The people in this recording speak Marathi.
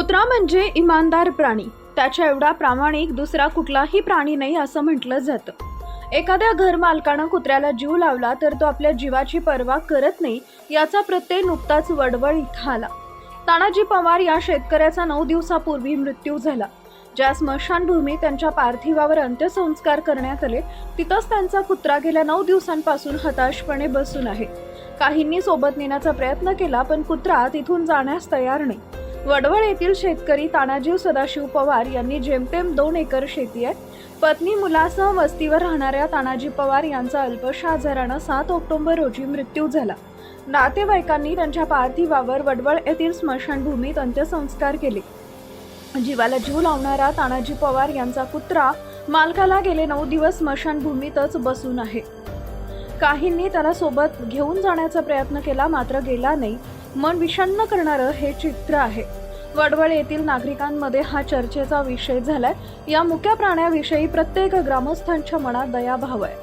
कुत्रा म्हणजे इमानदार प्राणी. त्याच्या एवढा प्रामाणिक दुसरा कुठलाही प्राणी नाही असं म्हटलं जातं. एखाद्या घरमालकानं कुत्र्याला जीव लावला तर तो आपल्या जीवाची पर्वा करत नाही याचा प्रत्यय नुकताच वडवळ इथं आला. तानाजी पवार या शेतकऱ्याचा नऊ दिवसापूर्वी मृत्यू झाला. ज्या स्मशानभूमीत त्यांच्या पार्थिवावर अंत्यसंस्कार करण्यात आले तिथंच त्यांचा कुत्रा गेल्या नऊ दिवसांपासून हताशपणे बसून आहे. काहींनी सोबत नेण्याचा प्रयत्न केला पण कुत्रा तिथून जाण्यास तयार नाही. वडवळ येथील शेतकरी तानाजीव सदाशिव पवार यांनी जेमतेम दोन एकर शेती आहे. पत्नी मुलासह वस्तीवर राहणाऱ्या तानाजी पवार यांचा अल्पशा आजारानं सात ऑक्टोबर रोजी मृत्यू झाला. नातेवाईकांनी त्यांच्या पार्थिवावर वडवळ येथील स्मशानभूमीत अंत्यसंस्कार केले. जीवाला जीव लावणारा तानाजी पवार यांचा कुत्रा मालकाला गेले नऊ दिवस स्मशानभूमीतच बसून आहे. काहींनी त्याला सोबत घेऊन जाण्याचा प्रयत्न केला मात्र गेला नाही. मन विषण्ण करणारं हे चित्र आहे. वडवळ येथील नागरिकांमध्ये हा चर्चेचा विषय झालाय. या मुक्या प्राण्याविषयी प्रत्येक ग्रामस्थांच्या मनात दयाभाव आहे.